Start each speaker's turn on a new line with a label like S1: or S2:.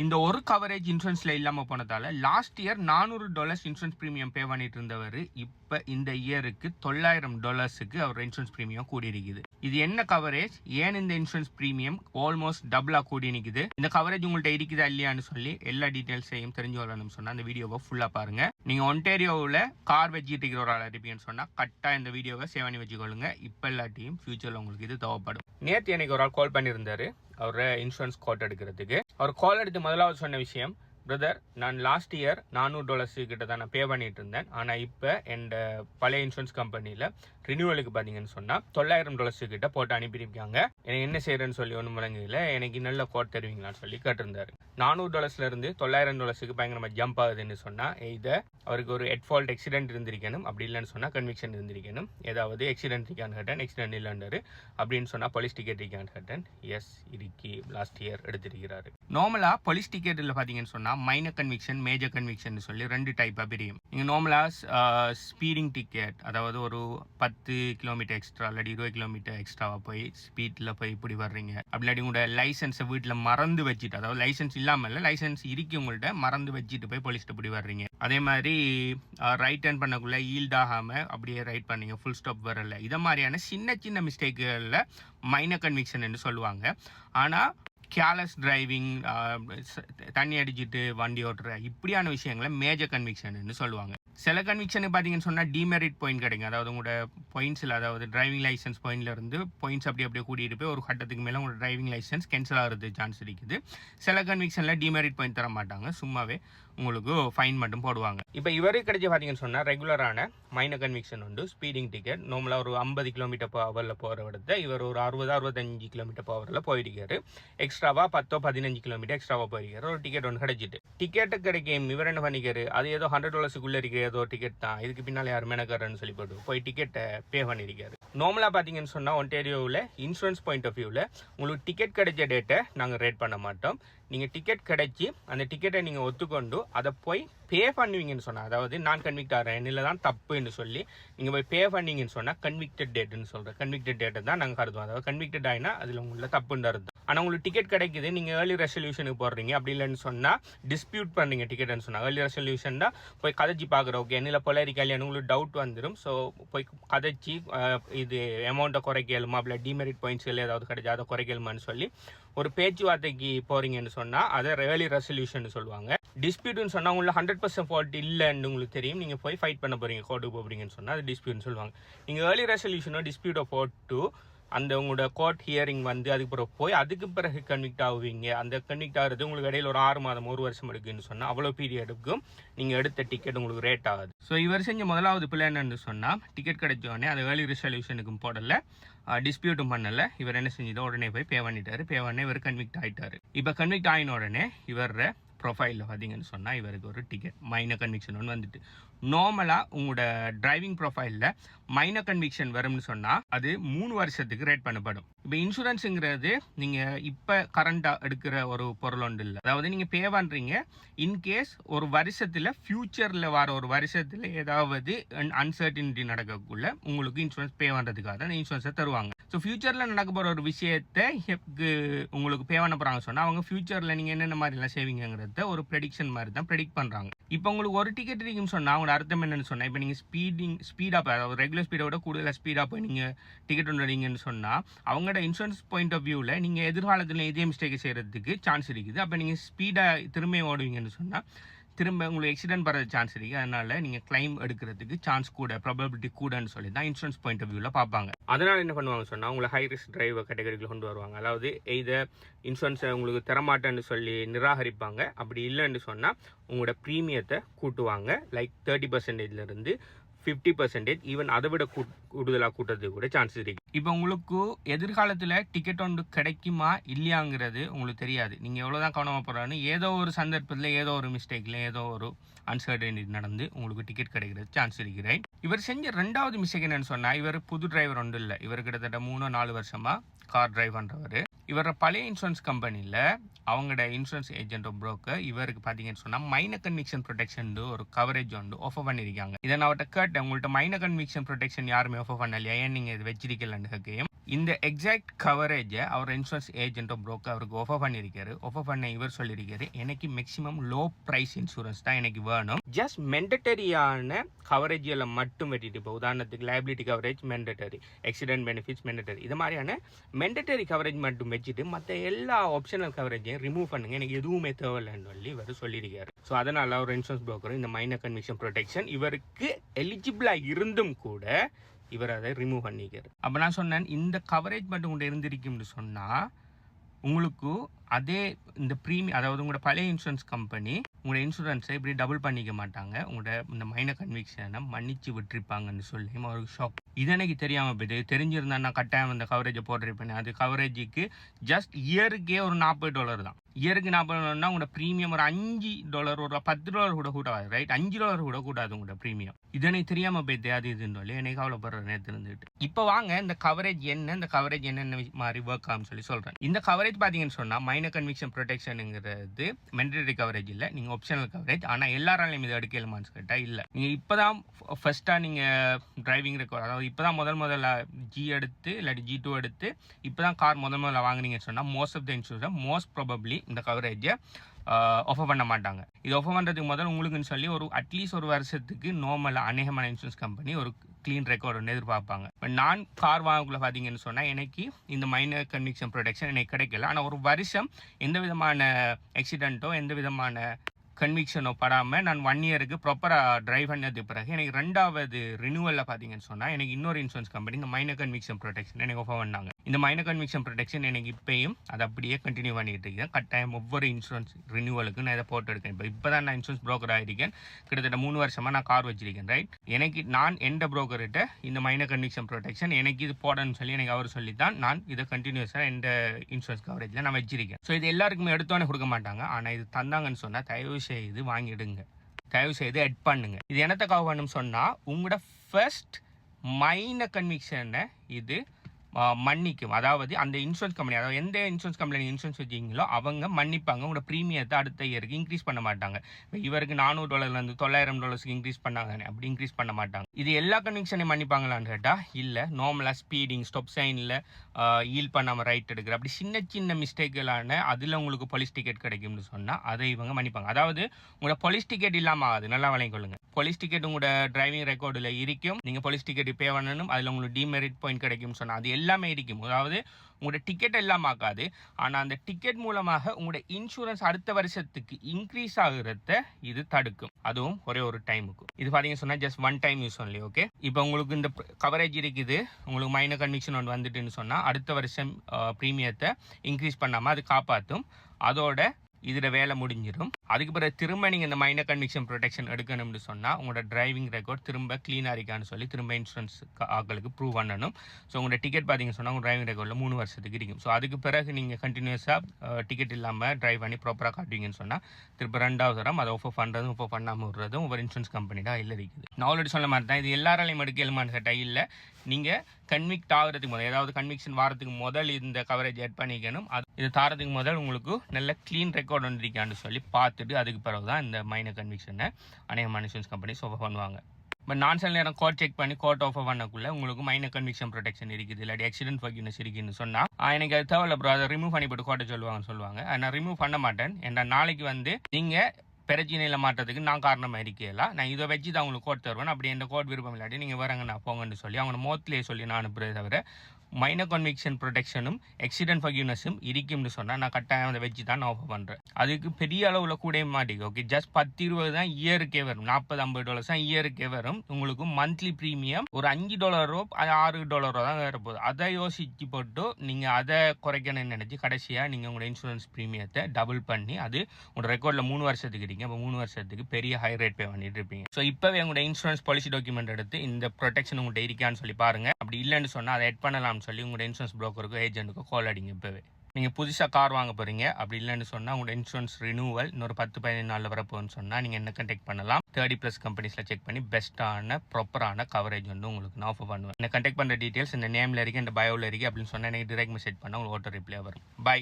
S1: இந்த ஒரு கவரேஜ் இன்சூரன்ஸில் இல்லாமல் போனதால் லாஸ்ட் இயர் நானூறு டாலர்ஸ் இன்சூரன்ஸ் பிரீமியம் பே பண்ணிட்டு இருந்தவர் இப்போ இந்த இயருக்கு தொள்ளாயிரம் டாலர்ஸுக்கு அவர் இன்சூரன்ஸ் பிரீமியம் கூடி இருக்குது இது என்ன கவரேஜ் ஏன் இந்த இன்சூரன்ஸ் ப்ரீமியம் ஆல்மோஸ்ட் டபுளாக கூடி நிற்குது இந்த கவரேஜ் உங்கள்ட்ட இருக்குதா இல்லையான்னு சொல்லி எல்லா டீட்டெயில்ஸையும் தெரிஞ்சு வரணும்னு சொன்னால் அந்த வீடியோவை ஃபுல்லாக பாருங்க. நீங்கள் ஒன்டேரியோவில் கார் வச்சுட்டு இருக்கிற ஒரு ஆள் இருப்பீங்கன்னு சொன்னால் கரெக்டாக இந்த வீடியோவை சேவ் பண்ணி வச்சுக்கொள்ளுங்க. இப்போ இல்லாட்டியும் ஃபியூச்சரில் உங்களுக்கு இது தேவைப்படும். நேற்று எனக்கு ஒரு ஆள் கால் பண்ணியிருந்தாரு. அவரோட இன்சூரன்ஸ் கோட் எடுக்கிறதுக்கு. அவர் கால் எடுத்து முதலாவது சொன்ன விஷயம் பிரதர் நான் லாஸ்ட் இயர் நானூறு டாலர்ஸ் கிட்ட தான் நான் பே பண்ணிட்டு இருந்தேன் ஆனால் இப்போ என் பழைய இன்சூரன்ஸ் கம்பெனியில் ரினியூவலுக்கு பார்த்தீங்கன்னு சொன்னால் தொள்ளாயிரம் டாலர்ஸ் கிட்ட போட்டு அனுப்பியிருக்காங்க. எனக்கு என்ன செய்யறேன்னு சொல்லி ஒன்றும் விளங்கல. எனக்கு நல்ல கோட் தருவீங்களான்னு சொல்லி கேட்டிருந்தாரு. நானூறு டாலர்ஸ்ல இருந்து தொள்ளாயிரம் டாலர்ஸுக்கு பயங்கரமாக ஜம்ப் ஆகுதுன்னு சொன்னால் இதை அவருக்கு ஒரு ஹெட் ஃபால்ட் எக்ஸிடென்ட் இருந்திருக்கணும் அப்படி இல்லைன்னு சொன்னால் கன்விக்ஷன் இருந்திருக்கணும். ஏதாவது எக்ஸிடென்ட் இருக்கான்னு கேட்டேன் எக்ஸிடென்ட் இல்லைன்றாரு அப்படின்னு சொன்னால் போலீஸ் டிக்கெட் இருக்கான்னு கேட்டேன். எஸ் இருக்கி. லாஸ்ட் இயர் எடுத்திருக்கிறாரு. நார்மலாக போலீஸ் டிக்கெட்டில் பார்த்தீங்கன்னு சொன்னால் மைனர் கன்விக்ஷன் மேஜர் கன்விக்ஷன் சொல்லி ரெண்டு டைப்பாக பிரியும். நீங்கள் நார்மலாக ஸ்பீடிங் டிக்கெட் அதாவது ஒரு பத்து கிலோமீட்டர் எக்ஸ்ட்ரா இல்லாட்டி இருபது கிலோமீட்டர் எக்ஸ்ட்ராவாக போய் ஸ்பீடில் போய் இப்படி வர்றீங்க. அப்படி இல்லாட்டி உங்களோட லைசன்ஸை வீட்டில் மறந்து வச்சுட்டு அதாவது லைசன்ஸ் இல்லை இல்லாமல் லைசன்ஸ் இருக்கு உங்கள்ட்ட மறந்து வச்சுட்டு போய் போலீஸ்கிட்ட பிடி வர்றீங்க. அதே மாதிரி ரைட் டர்ன் பண்ணக்குள்ள ஈல்ட் ஆகாமல் அப்படியே ரைட் பண்ணீங்க ஃபுல் ஸ்டாப் வரல. இதை மாதிரியான சின்ன சின்ன மிஸ்டேக்குகளில் மைனர் கன்விக்ஷன் சொல்லுவாங்க. ஆனால் கேர்லெஸ் டிரைவிங் தண்ணி அடிச்சிட்டு வண்டி ஓட்டுற இப்படியான விஷயங்களை மேஜர் கன்விக்ஷன் சொல்லுவாங்க. சில கன்விக்ஷன் பார்த்தீங்கன்னு சொன்னால் டிமெரிட் பாயிண்ட் கிடைக்கும். அதாவது உங்களோட பாயிண்ட்ஸில் அதாவது டிரைவிங் லைசன்ஸ் பாயிண்ட்லேருந்து பாயிண்ட்ஸ் அப்படி அப்படியே கூட்டிகிட்டு போய் ஒரு கட்டத்துக்கு மேலே உங்களோட டிரைவிங் லைசன்ஸ் கேன்சல் ஆகிறது சான்ஸ் இருக்குது. சில கன்விக்ஷனில் டிமெரிட் பாயிண்ட் தர மாட்டாங்க. சும்மாவே உங்களுக்கு ஃபைன் மட்டும் போடுவாங்க. இப்போ இவருக்கு கிடைச்சி பார்த்தீங்கன்னு சொன்னால் ரெகுலரான மைனர் கன்விக்ஷன் உண்டு. ஸ்பீடிங் டிக்கெட் நார்மலாக ஒரு ஐம்பது கிலோமீட்டர் பவரில் போகிற இடத்த இவர் ஒரு அறுபது அறுபத்தஞ்சு கிலோமீட்டர் பவரில் போயிருக்காரு எக்ஸ்ட்ராவாக பத்தோ பதினஞ்சு கிலோமீட்டர் எக்ஸ்ட்ராவாக போயிருக்காரு ஒரு டிக்கெட் ஒன்று கிடைச்சிட்டு. டிக்கெட்டு கிடைக்கும் இவர் என்ன பண்ணிக்காரு அது ஏதோ ஹண்ட்ரட் டாலர்ஸுக்குள்ளே இருக்கிற ஏதோ டிக்கெட் தான். இதுக்கு பின்னால் யார் மேனக்காரன்னு சொல்லி போட்டு போய் டிக்கெட்டை பே பண்ணியிருக்காரு நார்மலாக பார்த்தீங்கன்னு சொன்னால் ஒன்டேரியோவில் இன்சூரன்ஸ் பாயிண்ட் ஆஃப் வியூவில் உங்களுக்கு டிக்கெட் கிடைச்ச டேட்டை நாங்கள் ரேட் பண்ண மாட்டோம். நீங்கள் டிக்கெட் கிடைச்சி அந்த டிக்கெட்டை நீங்கள் ஒத்துக்கொண்டு அதை போய் பே பண்ணுவீங்கன்னு சொன்னால் அதாவது நான் கன்விக்ட் ஆகிறேன் இல்லை தான் தப்புன்னு சொல்லி நீங்கள் போய் பே பண்ணீங்கன்னு சொன்னால் கன்விக்டட் டேட்டுன்னு சொல்கிறேன் கன்விக்டட் டேட்டை தான் நாங்கள் கருதுவோம். அதாவது கன்விக்டட் ஆகினா அதில் உங்களை தப்புன்னு அர்த்தம். ஆனால் உங்களுக்கு டிக்கெட் கிடைக்குது. நீங்கள் ஏர்லி ரெசல்யூஷனுக்கு போடுறீங்க அப்படி இல்லைன்னு சொன்னால் டிஸ்பியூட் பண்ணுறீங்க டிக்கெட்னு சொன்னால் ஏர்லி ரெசல்யூஷன் தான் போய் கதைச்சி பார்க்குறோம் ஓகே என்னில் பொலரிக்கா உங்களுக்கு டவுட் வந்துடும் ஸோ போய் கதைச்சி இது அமௌண்ட்டை குறைக்கலுமா அப்படி டிமெரிட் பாயிண்ட்ஸ்கள் ஏதாவது கிடைச்சா அதை குறைக்கலுமான்னு சொல்லி ஒரு பேச்சுவார்த்தைக்கு போகிறீங்கன்னு சொன்னால் அதை ஏர்லி ரெசல்யூஷன் சொல்லுவாங்க. டிஸ்பியூட்னு சொன்னால் உங்களுக்கு ஹண்ட்ரட் பர்சன்ட் ஃபால்ட் இல்லைன்னு உங்களுக்கு தெரியும். நீங்கள் போய் ஃபைட் பண்ண போகிறீங்க கோர்ட்டுக்கு போகிறீங்கன்னு சொன்னால் அது டிஸ்பியூட்னு சொல்லுவாங்க. நீங்கள் ஏர்லி ரெசல்யூஷனோ டிஸ்பியூட்டோ போட்டு அந்த உங்களோட கோர்ட் ஹியரிங் வந்து அதுக்கு பிறகு போய் அதுக்கு பிறகு கன்விக்ட் ஆகுவீங்க. அந்த கன்விக்ட் ஆகிறது உங்களுக்கு இடையில ஒரு ஆறு மாதம் ஒரு வருஷம் எடுக்குன்னு சொன்னால் அவ்வளோ பீரியடுக்கும் நீங்கள் எடுத்த டிக்கெட் உங்களுக்கு ரேட் ஆகுது. ஸோ இவர் செஞ்ச முதலாவது பிள்ளை என்னன்னு சொன்னால் டிக்கெட் கிடைச்ச உடனே அது ஏர்லி ரிசல்யூஷனுக்கும் போடல. டிஸ்பியூட்டும் பண்ணலை. இவர் என்ன செஞ்சதோ உடனே போய் பே பண்ணிட்டாரு. பே பண்ண இவர் கன்விக்ட் ஆகிட்டாரு இப்போ கன்விக்ட் ஆயின உடனே இவர் ப்ரொஃபைலில் பார்த்தீங்கன்னு சொன்னால் இவருக்கு ஒரு டிக்கெட் மைனர் கன்விக்ஷன் ஒன்று வந்துட்டு. நார்மலாக உங்களோட டிரைவிங் ப்ரொஃபைலில் மைனர் கன்விக்ஷன் வரும்னு சொன்னால் அது மூணு வருஷத்துக்கு ரேட் பண்ணப்படும். இப்போ இன்சூரன்ஸுங்கிறது நீங்கள் இப்போ கரண்டாக எடுக்கிற ஒரு பொருள் ஒன்று இல்லை. அதாவது நீங்கள் பே பண்ணுறீங்க இன்கேஸ் ஒரு வருஷத்தில் ஃப்யூச்சரில் வர ஒரு வருஷத்தில் ஏதாவது அன்சர்டினிட்டி நடக்கக்குள்ள உங்களுக்கு இன்சூரன்ஸ் பே பண்ணுறதுக்காக தான் இன்சூரன்ஸை தருவாங்க. ஸோ ஃப்யூச்சரில் நடக்க போகிற ஒரு விஷயத்தை உங்களுக்கு பே பண்ண போகிறாங்க சொன்னால் அவங்க ஃப்யூச்சரில் நீங்கள் என்னென்ன மாதிரிலாம் சேவிங்கிறத ஒரு ப்ரெடிக்ஷன் மாதிரி தான் ப்ரெடிக்ட் பண்ணுறாங்க இப்போ உங்களுக்கு ஒரு டிக்கெட் இருக்குன்னு சொன்னால் அவங்களோட அர்த்தம் என்னன்னு சொன்னால் இப்போ நீங்கள் ஸ்பீடிங் ஸ்பீடாக அதாவது ரெகுலர் ஸ்பீடை விட கூடுதலாக ஸ்பீடாக போய் நீங்கள் டிக்கெட் ஒன்று சொன்னால் அவங்களோட இன்சூரன்ஸ் பாயிண்ட் ஆஃப் வியூவில் நீங்கள் எதிர்காலத்தில் இதே மிஸ்டேக் செய்கிறதுக்கு சான்ஸ் இருக்குது. அப்போ நீங்கள் ஸ்பீடாக திரும்ப ஓடுவீங்கன்னு சொன்னால் திரும்ப உங்களுக்கு எக்ஸிடென்ட் வர சான்ஸ் இருக்கு. அதனால நீங்கள் கிளைம் எடுக்கிறதுக்கு சான்ஸ் கூட ப்ராபபிலிட்டி கூடன்னு சொல்லி தான் இன்சூரன்ஸ் பாயிண்ட் ஆஃப் வியூவில் பார்ப்பாங்க. அதனால் என்ன பண்ணுவாங்க சொன்னால் உங்களை ஹை ரிஸ்க் டிரைவர் கேட்டகரியில் கொண்டு வருவாங்க. அதாவது எய்த இன்சூரன்ஸை உங்களுக்கு தரமாட்டேன்னு சொல்லி நிராகரிப்பாங்க. அப்படி இல்லைன்னு சொன்னால் உங்களோட ப்ரீமியத்தை கூட்டுவாங்க. லைக் தேர்ட்டி பர்சன்டேஜ்லேருந்து ஃபிஃப்டி பர்சன்டேஜ் ஈவன் அதை விட கூ- கூட்டுறதுக்கு கூட சான்ஸ் இருக்கு. இப்போ உங்களுக்கு எதிர்காலத்தில் டிக்கெட் ஒன்று கிடைக்குமா இல்லையாங்கிறது உங்களுக்கு தெரியாது. நீங்கள் எவ்வளோ தான் கவனமாக போகிறான்னு ஏதோ ஒரு சந்தர்ப்பத்தில் ஏதோ ஒரு மிஸ்டேக்ல ஏதோ ஒரு அன்சர்டனிட்டி நடந்து உங்களுக்கு டிக்கெட் கிடைக்கிறது சான்ஸ் இருக்கிறேன். இவர் செஞ்ச ரெண்டாவது மிஸ்டேக் என்னன்னு சொன்னால் இவர் புது டிரைவர் ஒன்றும் இல்லை. இவர் கிட்டத்தட்ட மூணு நாலு வருஷமாக கார் டிரைவ் பண்ணுறவர் இவரோட பழைய இன்சூரன்ஸ் கம்பெனியில் அவங்களோட இன்சூரன்ஸ் ஏஜென்ட் புரோக்கர் இவருக்கு பார்த்தீங்கன்னு சொன்னால் மைனர் கன்விக்ஷன் ப்ரொடெக்ஷன் ஒரு கவரேஜ் வந்து ஆஃபர் பண்ணியிருக்காங்க. இதை நான் அவர்கிட்ட கேட்டேன் உங்கள்கிட்ட மைனர் கன்விக்ஷன் ப்ரொடெக்ஷன் யாருமே ஆஃபர் பண்ணலையா? ஏன் நீங்கள் இது வச்சிருக்கலன்னு கேட்கையும் இந்த எக்ஸாக்ட் கவரேஜை அவர் இன்சூரன்ஸ் ஏஜென்ட்டோ ப்ரோக்கர் அவருக்கு ஒஃபர் பண்ணியிருக்காரு. ஒஃபர் பண்ண இவர் சொல்லியிருக்காரு எனக்கு மேக்ஸிமம் லோ ப்ரைஸ் இன்சூரன்ஸ் தான் எனக்கு வேணும். ஜஸ்ட் மெண்டட்டரியான கவரேஜில் மட்டும் வெட்டிட்டு இப்போ உதாரணத்துக்கு liability coverage mandatory accident benefits mandatory இது மாதிரியான மெண்டட்டரி கவரேஜ் மட்டும் வச்சுட்டு மற்ற எல்லா ஆப்ஷனல் கவரேஜையும் ரிமூவ் பண்ணுங்க. எனக்கு எதுவுமே தேவையில்லைன்னு சொல்லி இவர் சொல்லியிருக்காரு. ஸோ அதனால் அவர் இன்சூரன்ஸ் ப்ரோக்கரும் இந்த மைனர் கன்விக்ஷன் ப்ரொடெக்ஷன் இவருக்கு எலிஜிபிளாக இருந்தும் கூட இவர் அதை ரிமூவ் பண்ணிக்கிறார். அப்போ நான் சொன்னேன் இந்த கவரேஜ் மட்டும் உங்கள்கிட்ட இருந்திருக்கும்னு சொன்னால் உங்களுக்கு அதே இந்த ப்ரீமியம் அதாவது உங்களோட பழைய இன்சூரன்ஸ் கம்பெனி உங்களோட இன்சூரன்ஸை இப்படி டபுள் பண்ணிக்க மாட்டாங்க. உங்களோட இந்த மைனர் கன்விக்ஷனை மன்னிச்சு விட்டுருப்பாங்கன்னு சொல்லி அவருக்கு ஷாக் இது எனக்கு தெரியாமல் போயிட்டு தெரிஞ்சிருந்தா நான் கட்டாயம் அந்த கவரேஜை போட்டிருப்பேன் அது கவரேஜுக்கு ஜஸ்ட் இயருக்கே ஒரு நாற்பது டாலர் தான். இயருக்கு நாற்பது டாலர்னா உங்களோட ப்ரீமியம் ஒரு அஞ்சு டாலர் ஒரு பத்து டாலர் கூட கூடாது ரைட் அஞ்சு டாலர் கூட கூடாது உங்களோட ப்ரீமியம் இது எனக்கு தெரியாமல் போய் அது இதுன்னு எனக்கு கவலைப்படுற நேரத்தில் இருந்துட்டு இப்போ வாங்க இந்த கவரேஜ் என்ன இந்த கவரேஜ் என்னென்ன மாதிரி ஒர்க் ஆகும்னு சொல்லி சொல்கிறேன் இந்த கவரேஜ் பார்த்தீங்கன்னு சொன்னால் மைனர் கன்விக்ஷன் ப்ரொடெக்ஷனுங்கிறது மெண்டரி கவரேஜ் இல்லை. நீங்கள் ஆப்ஷனல் கவரேஜ் ஆனால் எல்லாராலையும் இது எடுக்கலுமான்னு கேட்டால் இல்லை. நீங்கள் இப்போ தான் ஃபஸ்ட்டாக நீங்கள் டிரைவிங் ரெக்கார்ட் அதாவது இப்போ தான் முதல் முதல்ல ஜி எடுத்து இல்லாட்டி ஜி டூ எடுத்து இப்போ தான் கார் முதல் முதல்ல வாங்குனீங்கன்னு சொன்னால் most of the insurance most probably இந்த கவரேஜை ஆஃபர் பண்ண மாட்டாங்க. இது ஆஃபர் பண்ணுறதுக்கு முதல் உங்களுக்குன்னு சொல்லி ஒரு அட்லீஸ்ட் ஒரு வருஷத்துக்கு நார்மலாக அநேகமான இன்சூரன்ஸ் கம்பெனி ஒரு க்ளீன் ரெக்கார்டு ஒன்று எதிர்பார்ப்பாங்க. இப்போ நான் கார் வாங்கக்குள்ள பார்த்தீங்கன்னு சொன்னால் எனக்கு இந்த மைனர் கன்விக்ஷன் ப்ரொடெக்ஷன் எனக்கு கிடைக்கல. ஆனால் ஒரு வருஷம் எந்த விதமான ஆக்சிடெண்ட்டோ எந்த விதமான கன்விக்ஷனோ படாமல் நான் ஒன் இயருக்கு ப்ராப்பராக ட்ரைவ் பண்ணது பிறகு எனக்கு ரெண்டாவது ரினியூவலில் பார்த்தீங்கன்னு சொன்னால் எனக்கு இன்னொரு இன்சூரன்ஸ் கம்பெனி இந்த மைனர் கன்விக்ஷன் ப்ரொடெக்ஷன் எனக்கு ஆஃபர் பண்ணாங்க. இந்த மைனர் கன்விக்ஷன் ப்ரொடெக்ஷன் எனக்கு இப்பயும் அதை அப்படியே கண்டினியூ பண்ணிட்டு இருக்கேன் கட்டாயம் ஒவ்வொரு இன்சூரன்ஸ் ரினியூவலுக்கு நான் இதை போட்டு எடுக்கேன் இப்போ இப்போ தான் நான் இன்சூரன்ஸ் ப்ரோக்கர் ஆகிருக்கேன் கிட்டத்தட்ட மூணு வருஷமாக நான் கார் வச்சிருக்கேன் ரைட் எனக்கு நான் எந்த ப்ரோக்கர்கிட்ட இந்த மைனர் கன்விக்ஷன் ப்ரொடெக்ஷன் எனக்கு இது போடணும்னு சொல்லி எனக்கு அவர் சொல்லி தான் நான் இதை கண்டினியூஸாக எந்த இன்சூரன்ஸ் கவரேஜில் நான் வச்சிருக்கேன். ஸோ இது எல்லாருக்குமே எடுத்தோன்னே கொடுக்க மாட்டாங்க. ஆனால் இது தந்தாங்கன்னு சொன்னால் தயவு செய்து வாங்கிடுங்க. தயவு செய்து எட் பண்ணுங்க. இது என்னத்தை கவர் பண்ணும் சொன்னால் உங்களோட ஃபர்ஸ்ட் மைன கன்விக்ஷனை இது மன்னிக்கும். அதாவது அந்த இன்சூரன்ஸ் கம்பெனி அதாவது எந்த இன்சூரன்ஸ் கம்பெனி இன்சூரன்ஸ் வச்சிங்களோ அவங்க மன்னிப்பாங்க. உங்களோட ப்ரீமியத்தை அடுத்த இயருக்கு இன்க்ரீஸ் பண்ண மாட்டாங்க. இப்போ இவருக்கு நானூறு டாலர்லேருந்து தொள்ளாயிரம் டாலர்ஸ்க்கு இன்க்ரீஸ் பண்ணாங்க. அப்படி இன்க்ரீஸ் பண்ண மாட்டாங்க. இது எல்லா கன்விக்ஷனையும் மன்னிப்பாங்களான்னு கேட்டால் இல்லை. நார்மலாக ஸ்பீடிங் ஸ்டாப் சைனில் ஈல் பண்ணாமல் ரைட் எடுக்கிற அப்படி சின்ன சின்ன மிஸ்டேக்குகளான அதில் உங்களுக்கு போலீஸ் டிக்கெட் கிடைக்கும்னு சொன்னால் அதை இவங்க மன்னிப்பாங்க. அதாவது உங்களோட போலீஸ் டிக்கெட் இல்லாமல் ஆகுது. நல்லா வழங்கிக்கொள்ளுங்க போலீஸ் டிக்கெட் உங்களோட டிரைவிங் ரெக்கார்டில் இருக்கும். நீங்கள் போலீஸ் டிக்கெட் பே பண்ணணும் அதில் உங்களுக்கு டிமெரிட் பாயிண்ட் கிடைக்கும் சொன்னால் அது எல்லாமே இருக்கும். அதாவது உங்களோட டிக்கெட் எல்லாம் ஆக்காது ஆனால் அந்த டிக்கெட் மூலமாக உங்களோட இன்சூரன்ஸ் அடுத்த வருஷத்துக்கு இன்க்ரீஸ் ஆகுறத இது தடுக்கும். அதுவும் ஒரே ஒரு டைமுக்கு இது பார்த்தீங்கன்னு சொன்னால் just one time use only okay இப்போ உங்களுக்கு இந்த கவரேஜ் இருக்குது. உங்களுக்கு மைனர் கன்விக்ஷன் ஒன்று வந்துட்டுன்னு சொன்னால் அடுத்த வருஷம் ப்ரீமியத்தை இன்க்ரீஸ் பண்ணாமல் அது காப்பாற்றும் அதோட இதில் வேலை முடிஞ்சிடும் அதுக்கு பிறகு திரும்ப நீங்கள் இந்த மைனர் கன்விக்ஷன் ப்ரொடெக்ஷன் எடுக்கணும்னு சொன்னால் உங்களோட டிரைவிங் ரெக்கார்ட் திரும்ப க்ளீனாக இருக்கான்னு சொல்லி திரும்ப இன்சூரன்ஸ் ஆக்களுக்கு ப்ரூவ் பண்ணணும். ஸோ உங்களோட டிக்கெட் பார்த்தீங்கன்னு சொன்னால் உங்கள் டிரைவிங் ரெக்கார்டில் மூணு வருஷத்துக்கு இருக்கும். ஸோ அதுக்கு பிறகு நீங்கள் கண்டினியூஸாக டிக்கெட் இல்லாமல் டிரைவ் பண்ணி ப்ராப்பராக காட்டுவீங்கன்னு சொன்னால் திரும்ப ரெண்டாவது தரம் அதை ஒஃபர் பண்ணுறதும் ஒஃபர் பண்ணாமல் விடுறதும் ஒவ்வொரு இன்சூரன்ஸ் கம்பெனி தான் இல்லை இருக்குது. நான் ஆல்ரெடி சொன்ன மாதிரி தான் இது எல்லாராலையும் எழுமான கேட்டால் இல்லை. நீங்கள் கன்விக்ட் ஆகிறதுக்கு முதல் ஏதாவது கன்விக்ஷன் வாரத்துக்கு முதல் இந்த கவரேஜ் ஆட் பண்ணிக்கணும். அது இது தாரதுக்கு முதல் உங்களுக்கு நல்ல க்ளீன் ரெக்கார்ட் வந்துருக்கான்னு சொல்லி பார்த்து கொடுத்துட்டு அதுக்கு பிறகு தான் இந்த மைனர் கன்விக்ஷனை அநேக இன்சூரன்ஸ் கம்பெனிஸ் ஆஃபர் பண்ணுவாங்க. பட் நான் சில நேரம் கோர்ட் செக் பண்ணி கோட் ஆஃபர் பண்ணக்குள்ள உங்களுக்கு மைனர் கன்விக்ஷன் ப்ரொடெக்ஷன் இருக்குது இல்லாட்டி ஆக்சிடென்ட் ஃபர்கியூனஸ் இருக்குன்னு சொன்னால் எனக்கு அது தேவையில்ல ப்ரோ அதை ரிமூவ் பண்ணி போட்டு கோட்டை சொல்லுவாங்கன்னு சொல்லுவாங்க. நான் ரிமூவ் பண்ண மாட்டேன். ஏன்னா நாளைக்கு வந்து நீங்கள் பிரச்சனையில் மாற்றத்துக்கு நான் காரணமாக இருக்கல? நான் இதை வச்சு தான் உங்களுக்கு கோட் தருவேன். அப்படி எந்த கோட் விருப்பம் இல்லாட்டி நீங்கள் வரங்க நான் போங்கன்னு சொல்லி அவங்க மோத்திலே சொல்லி நான் அனுப்புறதை தவிர மைனர் கன்விக்ஷன் ப்ரொடெக்ஷனும் எக்ஸிடென்ட் ஃபர்கியூனஸும் இருக்கும்னு சொன்னால் நான் கட்டாயம் அதை வச்சு தான் நான் ஆஃபர் பண்ணுறேன் அதுக்கு பெரிய அளவில் கூட மாட்டேங்குது ஓகே ஜஸ்ட் பத்து இருபது தான் இயருக்கே வரும் நாற்பது ஐம்பது டாலர்ஸ் தான் இயருக்கே வரும். உங்களுக்கு மந்த்லி ப்ரீமியம் ஒரு அஞ்சு டாலரோ அது ஆறு டாலரோ தான் வரப்போகுது. அதை யோசிச்சு போட்டு நீங்கள் அதை குறைக்கணும்னு நினச்சி கடைசியாக நீங்கள் உங்களோட இன்சூரன்ஸ் ப்ரீமியத்தை டபுள் பண்ணி அது உங்களோட ரெக்கார்டில் மூணு வருஷத்துக்கு இருக்கீங்க அப்போ மூணு வருஷத்துக்கு பெரிய ஹை ரேட் பே பண்ணிட்டு இருப்பீங்க. ஸோ இப்போவே உங்களோட இன்சூரன்ஸ் பாலிசி டாக்குமெண்ட் எடுத்து இந்த ப்ரொடெக்ஷன் உங்கள்கிட்ட இருக்கான்னு சொல்லி பாருங்கள் அப்படி இல்லைன்னு சொன்னால் அதை எட் பண்ணலாம்னு சொல்லி உங்களோட இன்சூரன்ஸ் ப்ரோக்கருக்கோ ஏஜென்ட்டுக்கோ கால் அடிங்க இப்போவே. நீங்கள் புதுசாக கார் வாங்க போகிறீங்க அப்படி இல்லைன்னு சொன்னால் உங்களோட இன்சூரன்ஸ் ரினூவல் இன்னொரு பத்து பதினஞ்சு நாளில் வரப்போகுன்னு சொன்னால் நீங்கள் என்ன கண்டெக்ட் பண்ணலாம்? தேர்ட்டி ப்ளஸ் கம்பெனிஸில் செக் பண்ணி பெஸ்ட்டான ப்ராப்பரான கவரேஜ் வந்து உங்களுக்கு நான் ஆஃபர் பண்ணுவேன். என்ன கண்டெக்ட் பண்ணுற டீட்டெயில்ஸ் இந்த நேமில் இருக்கு இந்த பயோவில் இருக்குது அப்படின்னு சொன்னால் எனக்கு டிரெக்ட் மெசேஜ் பண்ணால் உங்களுக்கு ஓட்டோ ரிப்ளை வரும். பை